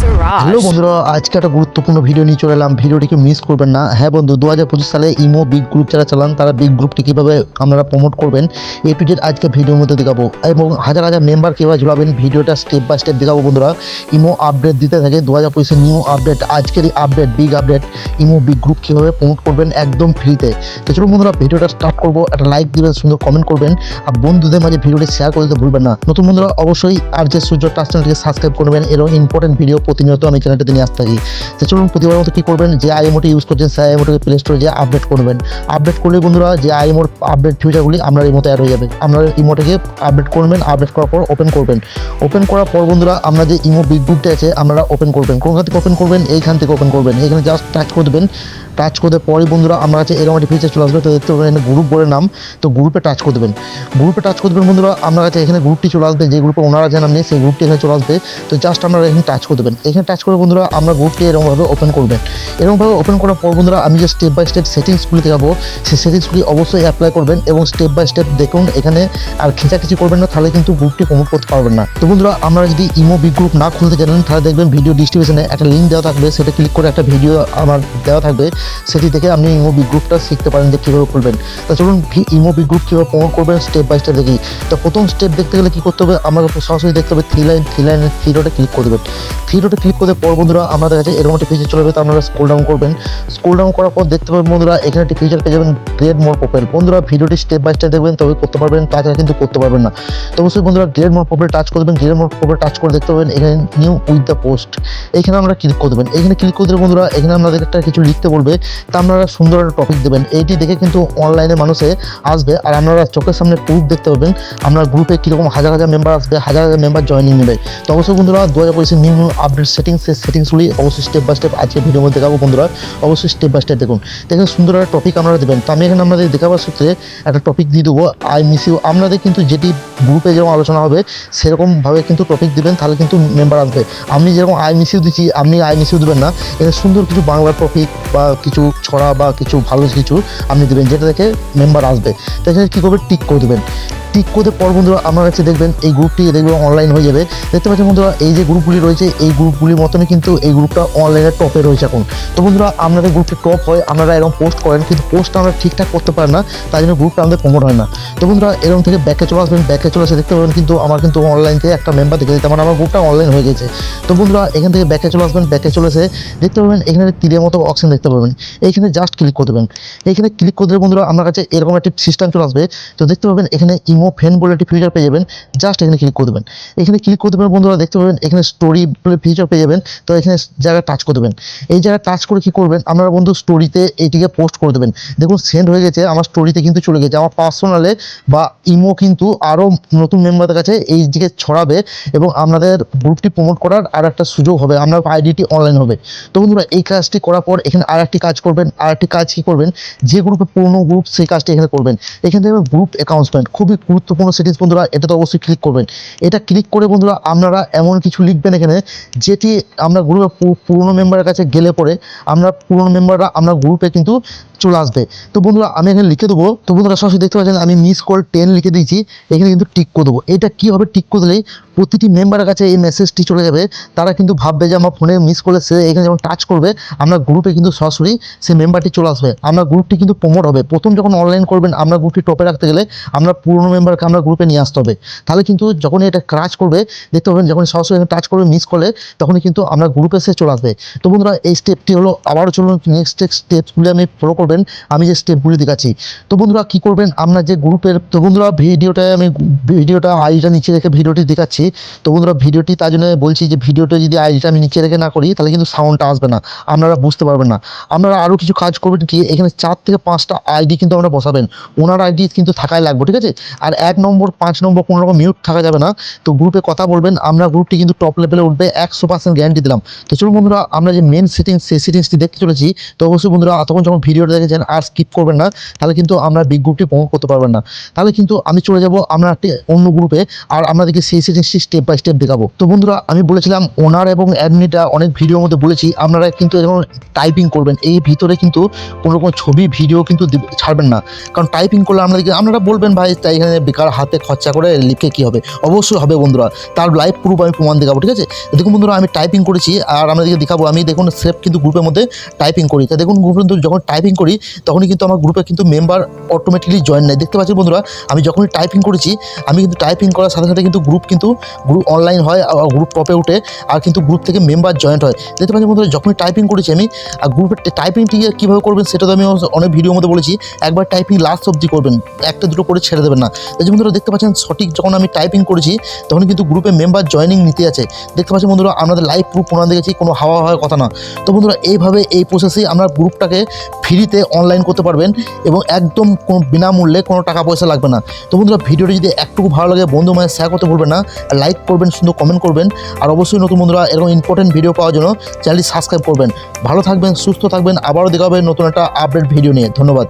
Hello বন্ধুরা, আজকে একটা গুরুত্বপূর্ণ ভিডিও নিয়ে চলে এলাম। ভিডিওটিকে মিস করবেন না। হ্যাঁ বন্ধু দু হাজার পঁচিশ সালে ইমো বিগ গ্রুপ যারা চালান, তারা বিগ গ্রুপটি কীভাবে আপনারা প্রমোট করবেন এ টু জেড আজকে ভিডিওর মধ্যে দেখাবো। এবং হাজার হাজার মেম্বার কীভাবে ঝুলাবেন ভিডিওটা স্টেপ বাই স্টেপ দেখাবো বন্ধুরা। ইমো আপডেট দিতে থাকে দু হাজার পঁচিশের নিউ আপডেট আজকের update big update imo big group কীভাবে প্রমোট করবেন একদম ফ্রিতে তো। চলুন বন্ধুরা ভিডিওটা স্টার্ট করব। একটা লাইক দিবেন, সুন্দর কমেন্ট করবেন। আর বন্ধুদের মাঝে ভিডিওটি শেয়ার করে দিতে ভুলবেন না। নতুন বন্ধুরা, অবশ্যই আর যে সূর্য টাচ চ্যানেলটিকে সাবস্ক্রাইব করবেন এরকম ইম্পর্টেন্ট ভিডিও প্রতিনিয়ত আমি চ্যানেলটিতে নিয়ে আসতে থাকি। তো চলুন প্রতিবার মতো কী করবেন? যে আইএমওটি ইউজ করছেন, সেই আইএমওটিকে প্লে স্টোরে যে আপডেট করবেন আপডেট করলে বন্ধুরা, যে আইএমওর আপডেট ফিউচারগুলি আপনার এই মতো অ্যাড হয়ে যাবে। আপনার ইমোটাকে আপডেট করবেন আপডেট করার পর ওপেন করবেন। ওপেন করার পর বন্ধুরা আপনার যে ইমো বিগ গ্রুপটা আছে, আপনারা ওপেন করবেন। কোনখান থেকে ওপেন করবেন? এইখান থেকে ওপেন করবেন। এখানে জাস্ট টাচ করে দেবেন। টাচ করে দেওয়ার পরই বন্ধুরা, আমরা কাছে এরকম একটা ফিচার চলে আসবে, তো দেখতে পাবেন গ্রুপ বলে নাম। তো গ্রুপে টাচ করে দেবেন। গ্রুপে টাচ করে দেবেন বন্ধুরা, আপনার কাছে এখানে গ্রুপটি চলে আসবে। যে গ্রুপে ওনারা নাম নেই সেই গ্রুপটি এখানে চলে আসবে। তো জাস্ট আপনারা এখানে টাচ করে দেবেন। এখানে টাচ করে বন্ধুরা, আমরা গ্রুপটি এরকমভাবে ওপেন করবেন। এরকমভাবে ওপেন করার পর বন্ধুরা, আমি যে স্টেপ বাই স্টেপ সেটিংসগুলিতে যাব, সেই সেটিংসগুলি অবশ্যই অ্যাপ্লাই করবেন এবং স্টেপ বাই স্টেপ দেখুন, এখানে আর খেঁচাখেঁচি করবেন না, তাহলে কিন্তু গ্রুপটি প্রমোট করতে পারবেন না। তো বন্ধুরা আমরা যদি ইমো বিগ গ্রুপ না খুলতে জানেন, তাহলে দেখবেন ভিডিও ডিস্ট্রিবিউশনে একটা লিঙ্ক দেওয়া থাকবে, সেটা ক্লিক করে একটা ভিডিও আমার দেওয়া থাকবে, সেটি থেকে আপনি ইমো বিগ গ্রুপটা শিখতে পারেন যে কীভাবে খুলবেন। তো চলুন ইমো বিগ গ্রুপ কীভাবে প্রমোট করবেন স্টেপ বাই স্টেপ দেখি। তো প্রথম স্টেপ দেখতে গেলে কী করতে হবে? আমাকে সরাসরি দেখতে হবে three line three line three click করে দেবেন। থ্রি ডটে ক্লিক করে পর বন্ধুরা আমাদের কাছে এরকম একটা ফিচার চলে যাবে আপনারা স্ক্রল ডাউন করবেন। স্ক্রল ডাউন করার পর দেখতে পাবেন বন্ধুরা, এখানে একটি ফিচার পেয়ে যাবেন গ্রেড মোর প্রোফাইল বন্ধুরা, ভিডিওটি স্টেপ বাই স্টেপ দেখবেন, তবে করতে পারবেন, তাছাড়া কিন্তু করতে পারবেন না। তো অবশ্যই বন্ধুরা গ্রেড মোর প্রোফাইল টাচ করবেন গ্রেড মোর প্রোফাইল টাচ করে দেখতে পাবেন, এখানে নিউ উইথ দ্য পোস্ট এখানে আমরা ক্লিক করে দেবেন। এখানে ক্লিক করে দেবেন বন্ধুরা, এখানে আপনাদের একটা কিছু লিখতে বলবে, তা আপনারা সুন্দর একটা টপিক দেবেন। এইটি দেখে কিন্তু অনলাইনে মানুষে আসবে, আর আপনারা চোখের সামনে প্রুফ দেখতে পাবেন, আপনার গ্রুপে কীরকম হাজার হাজার মেম্বার আসবে, হাজার হাজার মেম্বার জয়েনিং নেবে। তো অবশ্যই বন্ধুরা, দু হাজার পঁচিশে নিউ নিউ আপডেট সেটিংস সেই সেটিংসগুলি অবশ্যই স্টেপ বাই স্টেপ আজকে ভিডিওর মধ্যে দেখাবো বন্ধুরা। অবশ্যই স্টেপ বাই স্টেপ দেখুন। দেখুন, সুন্দর একটা টপিক আপনারা দেবেন। তো আমি এখানে আপনাদের দেখাবার সূত্রে একটা টপিক দিয়ে দেবো আই মিস ইউ আপনাদের কিন্তু যেটি গ্রুপে যেরকম আলোচনা হবে, সেরকমভাবে কিন্তু টপিক দিবেন, তাহলে কিন্তু মেম্বার আসবে। আপনি যেরকম আই মিস ইউ দিচ্ছি, আপনি আই মিস ইউ দেবেন না। এখানে সুন্দর কিছু বাংলা টপিক বা কিছু ছড়া বা কিছু ভালো কিছু আপনি দেবেন, যেটা দেখে মেম্বার আসবে। তো এখানে কী করবে? টিক করে দেবেন। টিক করতে পর বন্ধুরা আমার কাছে দেখবেন এই গ্রুপটি দেখবেন অনলাইন হয়ে যাবে। দেখতে পাচ্ছেন বন্ধুরা, এই যে গ্রুপগুলি রয়েছে, এই গ্রুপগুলির মতনই কিন্তু এই গ্রুপটা অনলাইনে টপে রয়েছে এখন। তো বন্ধুরা, আপনাদের গ্রুপটি টপ হয়, আপনারা এরকম পোস্ট করেন, কিন্তু পোস্ট আমরা ঠিকঠাক করতে পারেন না তাই জন্য গ্রুপটা আমাদের প্রমোট হয় না। তো বন্ধুরা, এরকম থেকে ব্যাকে চলে আসবেন ব্যাকে চলে আসে দেখতে পাবেন কিন্তু আমার কিন্তু অনলাইন থেকে একটা মেম্বার দেখে দিতে মানে আমার গ্রুপটা অনলাইন হয়ে গেছে। তো বন্ধুরা, এখান থেকে ব্যাকে চলে আসবেন ব্যাকে চলে এসে দেখতে পাবেন এখানে তীরের মতো অপশন দেখতে পাবেন এইখানে জাস্ট ক্লিক করে দেবেন। এইখানে ক্লিক করে দিলে বন্ধুরা আমার কাছে এরকম একটি সিস্টেম চলে আসবে। তো দেখতে পাবেন এখানে ইমো ফ্যান বলে একটি ফিচার পেয়ে যাবেন জাস্ট এখানে ক্লিক করে দেবেন। এখানে ক্লিক করে দেবেন বন্ধুরা, দেখতে পাবেন এখানে স্টোরি বলে ফিচার পেয়ে যাবেন, তো এখানে জায়গায় টাচ করে দেবেন। এই জায়গায় টাচ করে কি করবেন, আপনারা বন্ধু স্টোরিতে এইটিকে পোস্ট করে দেবেন। দেখুন সেন্ড হয়ে গেছে, আমার স্টোরিতে কিন্তু চলে গেছে। আমার পার্সোনালে বা ইমো কিন্তু আরও নতুন মেম্বারদের কাছে এই দিকে ছড়াবে এবং আপনাদের গ্রুপটি প্রমোট করার আর একটা সুযোগ হবে, আপনার আইডিটি অনলাইন হবে। তো বন্ধুরা, এই কাজটি করার পর এখানে আর একটি কাজ করবেন আর একটি কাজ কী করবেন, যে গ্রুপে পুরনো গ্রুপ সেই কাজটি এখানে করবেন। এখানে দেখবেন গ্রুপ অ্যাকাউন্টসমেন্ট খুবই গুরুত্বপূর্ণ সেটিংস বন্ধুরা, এটা তো অবশ্যই ক্লিক করবেন। এটা ক্লিক করে বন্ধুরা, আপনারা এমন কিছু লিখবেন এখানে, যেটি আমরা গ্রুপে পুরনো মেম্বারের কাছে গেলে পরে আমরা পুরনো মেম্বাররা আমরা গ্রুপে কিন্তু চলে আসবে। তো বন্ধুরা, আমি এখানে লিখে দেবো। তো বন্ধুরা, সরাসরি দেখতে পাচ্ছেন, আমি মিস কল টেন লিখে দিয়েছি। এখানে কিন্তু টিক করে দেবো। এটা কী হবে টিক করে দিলেই প্রতিটি মেম্বারের কাছে এই মেসেজটি চলে যাবে, তারা কিন্তু ভাববে যে আমার ফোনে মিস করলে সে এখানে যখন টাচ করবে, আমরা গ্রুপে কিন্তু সরাসরি সেই মেম্বারটি চলে আসবে। আমরা গ্রুপটি কিন্তু প্রমোট হবে। প্রথম যখন অনলাইন করবেন, আমরা গ্রুপটি টপে রাখতে গেলে আমরা পুরনো মেম্বারকে আমরা গ্রুপে নিয়ে আসতে হবে। তাহলে কিন্তু যখন এটা ক্রাচ করবে, দেখতে পাবেন যখন সরাসরি এখানে টাচ করবে মিস করলে তখনই কিন্তু আমরা গ্রুপে সে চলে আসবে। তো বন্ধুরা, এই স্টেপটি হলো, আবারও চলুন নেক্সট স্টেপসগুলি আপনি ফলো করবেন আমি যে স্টেপগুলি দেখাচ্ছি। তো বন্ধুরা, কী করবেন? আপনার যে গ্রুপের, তো বন্ধুরা, ভিডিওটায় আমি ভিডিওটা আইডিটা নিচে রেখে ভিডিওটি দেখাচ্ছি। তো বন্ধুরা, ভিডিওটি তার জন্য বলছি যে, ভিডিওটা যদি আইডিটা আমি নিচে রেখে না করি, তাহলে কিন্তু সাউন্ডটা আসবে না। আপনারা বুঝতে পারবেন না। আপনারা আরও কিছু কাজ করবেন কি, এখানে চার থেকে পাঁচটা আইডি কিন্তু আমরা বসাবেন। ওনার আইডি কিন্তু থাকাই লাগবে, ঠিক আছে? আর এক নম্বর, পাঁচ নম্বর কোনো রকম মিউট থাকা যাবে না। তো গ্রুপে কথা বলবেন, আমরা গ্রুপটি কিন্তু টপ লেভেলে উঠবে, একশো পার্সেন্ট গ্যারান্টি দিলাম। তো চলুন বন্ধুরা, আমরা যে মেন সেটিংস সেই সেটিংসটি দেখতে চলেছি। তো অবশ্যই বন্ধুরা তখন যখন ভিডিওটা দেখেছেন আর স্কিপ করবেন না, তাহলে কিন্তু আমরা বিগ গ্রুপটি প্রমোট করতে পারবেন না। তাহলে কিন্তু আমি চলে যাব আমরা একটি অন্য গ্রুপে আর আপনাদেরকে সেই সেই জিনিসটি স্টেপ বাই স্টেপ দেখাবো। তো বন্ধুরা, আমি বলেছিলাম ওনার এবং অ্যাডমিনটা অনেক ভিডিওর মধ্যে বলেছি, আপনারা কিন্তু যেমন টাইপিং করবেন। এই ভিতরে কিন্তু কোনো রকম ছবি ভিডিও কিন্তু ছাড়বেন না। কারণ টাইপিং করলে আপনাদেরকে আপনারা বলবেন, ভাই, তাই এখানে বেকার হাতে খরচা করে লিখে কী হবে? অবশ্যই হবে বন্ধুরা। তার লাইভ প্রুফ আমি প্রমাণ দেখাবো, ঠিক আছে? দেখুন বন্ধুরা, আমি টাইপিং করেছি, আর আপনাদেরকে দেখাবো, আমি দেখুন সেফ কিন্তু গ্রুপের মধ্যে টাইপিং করি। তা দেখুন গ্রুপে কিন্তু যখন টাইপিং করি তখনই কিন্তু আমার গ্রুপে কিন্তু মেম্বার অটোমেটিকলি জয়েন নেয়। দেখতে পাচ্ছেন বন্ধুরা, আমি যখনই টাইপিং করেছি, আমি কিন্তু টাইপিং করার সাথে সাথে কিন্তু গ্রুপ কিন্তু গ্রুপ অনলাইন হয় আর গ্রুপ টপে উঠে আর কিন্তু গ্রুপ থেকে মেম্বার জয়েন্ট হয়। দেখতে পাচ্ছেন বন্ধুরা, যখনই টাইপিং করেছি আমি, আর গ্রুপের টাইপিংটি কীভাবে করবেন সেটা তো আমি অনেক ভিডিওর মধ্যে বলেছি, একবার টাইপিং লাস্ট অবধি করবেন, একটা দুটো করে ছেড়ে দেবেন না। যে বন্ধুরা, দেখতে পাচ্ছেন, সঠিক যখন আমি টাইপিং করেছি তখন কিন্তু গ্রুপে মেম্বার জয়েনিং নিতে আছে। দেখতে পাচ্ছেন বন্ধুরা আমাদের লাইভ প্রুফ প্রমাণ দেখেছি, কোনো হাওয়া হওয়ার কথা না। তো বন্ধুরা, এইভাবে এই প্রসেসেই আমরা গ্রুপটাকে ফ্রিতে অনলাইন করতে পারবেন এবং একদম কোনো বিনামূল্যে কোনো টাকা পয়সা লাগবে না। তো বন্ধুরা, ভিডিওটি যদি একটুকু ভালো লাগে বন্ধু মানে শেয়ার করতে ভুলবেন না লাইক করবেন, সুন্দর কমেন্ট করবেন, আর অবশ্যই নতুন বন্ধুরা, এরকম ইম্পর্টেন্ট ভিডিও পাওয়ার জন্য চ্যানেলটি সাবস্ক্রাইব করবেন। ভালো থাকবেন, সুস্থ থাকবেন, আবারও দেখা হবে নতুন একটা আপডেট ভিডিও নিয়ে। ধন্যবাদ।